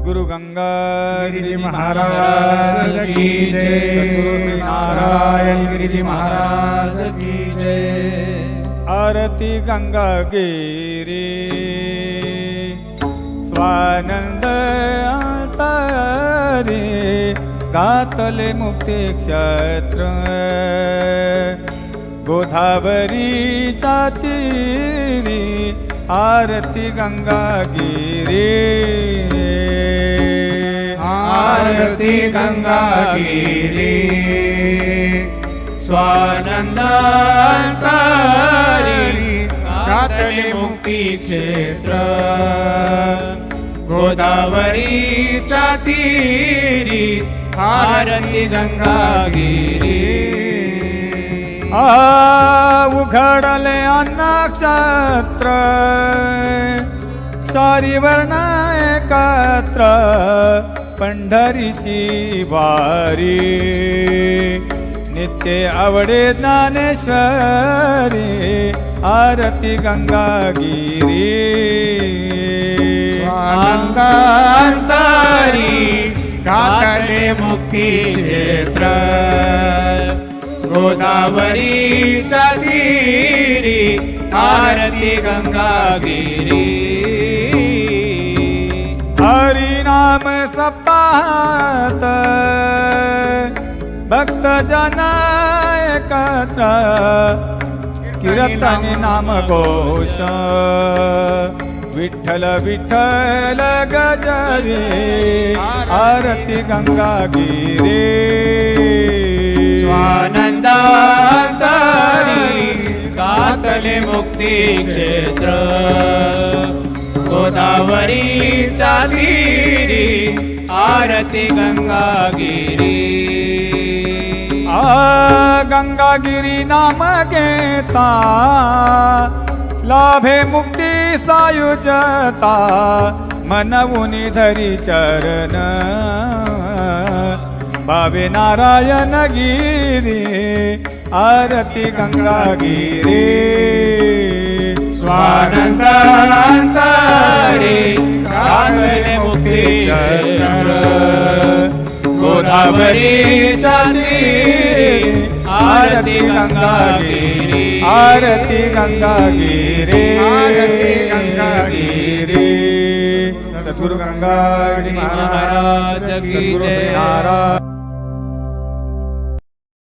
सद्गुरु गंगा गिरिजी महाराज की जय. सद्गुरु नारायण गिरिजी महाराज की जय. आरती गंगा गिरी. स्वानंद तारे गातले मुक्ती क्षेत्र. गोदावरी तीरी आरती गंगा गिरी. आरती गंगा गिरी। स्वानंदांतरी गातले मुक्ती क्षेत्र। गोदावरी तीरी आरती गंगा गिरी। आ, उघडले अन्नक्षत्र। चारी वर्ण एकत्र। पंढरीची वारी. नित्य आवडे ज्ञानेश्वरी आरती गंगागिरी. आनंदांतरी गातले मुक्ती क्षेत्र. गोदावरीच्या तीरी आरती गंगागिरी. हरिनाम भक्त एकत्र कीर्तन नाम घोष। विठ्ठल विठ्ठल गजरे, आरती गंगागिरी स्वानंदांतरी गातले मुक्ती क्षेत्र। गोदावरी तीरी आरती गंगागिरी. आ गंगागिरी नाम घेता लाभे मुक्ती सायुजता मनवून धरी चरण. भावे नारायण गिरी आरती गंगागिरी. स्वानंदांतरी आरती गंगा गिरी आरती गंगा गिरी आरती गंगा गिरी सद्गुरु गंगा महाराज सद्गुरु महाराज